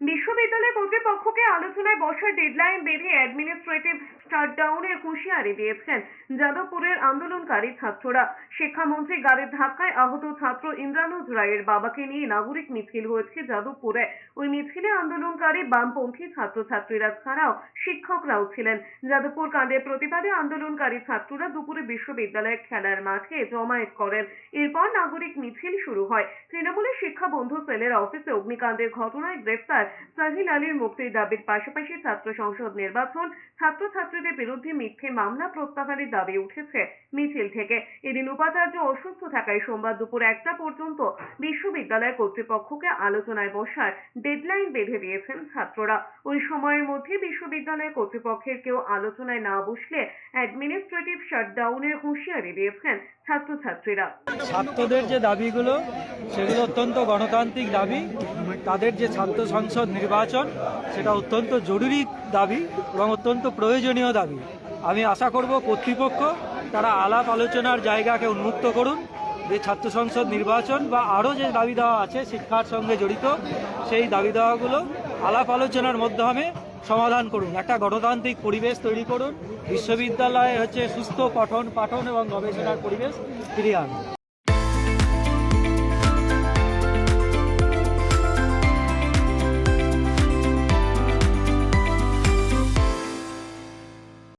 বিশ্ববিদ্যালয় কর্তৃপক্ষকে আলোচনায় বসার ডেডলাইন বেঁধে অ্যাডমিনিস্ট্রেটিভ শাটডাউনের হুঁশিয়ারি দিয়েছেন যাদবপুরের আন্দোলনকারী ছাত্ররা। শিক্ষামন্ত্রী গাড়ির ধাক্কায় আহত ছাত্র ইন্দ্রানুজ রায়ের বাবাকে নিয়ে নাগরিক মিছিল হয়েছে যাদবপুরে। ওই মিছিলে আন্দোলনকারী বামপন্থী ছাত্রছাত্রীরা ছাড়াও শিক্ষকরাও ছিলেন। যাদবপুর কাণ্ডের প্রতিবাদে আন্দোলনকারী ছাত্ররা দুপুরে বিশ্ববিদ্যালয়ের খেলার মাঠে জমায়েত করেন। এরপর নাগরিক মিছিল শুরু হয়। তৃণমূলের শিক্ষা বন্ধু সেলের অফিসে অগ্নিকাণ্ডের ঘটনায় গ্রেফতার সাহিল আলীর মুক্তির দাবির পাশাপাশি ছাত্র সংসদ নির্বাচন ছাত্রছাত্রীদের বিরুদ্ধে মিথ্যে মামলা প্রত্যাহারের দাবি উঠেছে মিছিল থেকে। এদিন উপাচার্য অসুস্থ থাকায় সোমবার দুপুর একটা পর্যন্ত বিশ্ববিদ্যালয় কর্তৃপক্ষকে আলোচনায় বসার ডেডলাইন বেঁধে দিয়েছেন ছাত্ররা। ওই সময়ের মধ্যে বিশ্ববিদ্যালয় কর্তৃপক্ষের কেউ আলোচনায় না বসলে অ্যাডমিনিস্ট্রেটিভ শাটডাউনের হুঁশিয়ারি দিয়েছেন ছাত্রছাত্রীরা। ছাত্রদের যে দাবিগুলো, সেগুলো অত্যন্ত গণতান্ত্রিক দাবি। তাদের যে ছাত্র সংসদ নির্বাচন, সেটা অত্যন্ত জরুরি দাবি এবং অত্যন্ত প্রয়োজনীয় দাবি। আমি আশা করব কর্তৃপক্ষ তারা আলাপ আলোচনার জায়গাকে উন্মুক্ত করুন। যে ছাত্র সংসদ নির্বাচন বা আরও যে দাবি দেওয়া আছে শিক্ষার সঙ্গে জড়িত, সেই দাবি দেওয়াগুলো আলাপ আলোচনার মাধ্যমে সমাধান করুন। একটা গণতান্ত্রিক পরিবেশ তৈরি করুন। বিশ্ববিদ্যালয়ে হচ্ছে সুস্থ, পঠন, পাঠন এবং গবেষণার পরিবেশ ফিরিয়ে আনুন।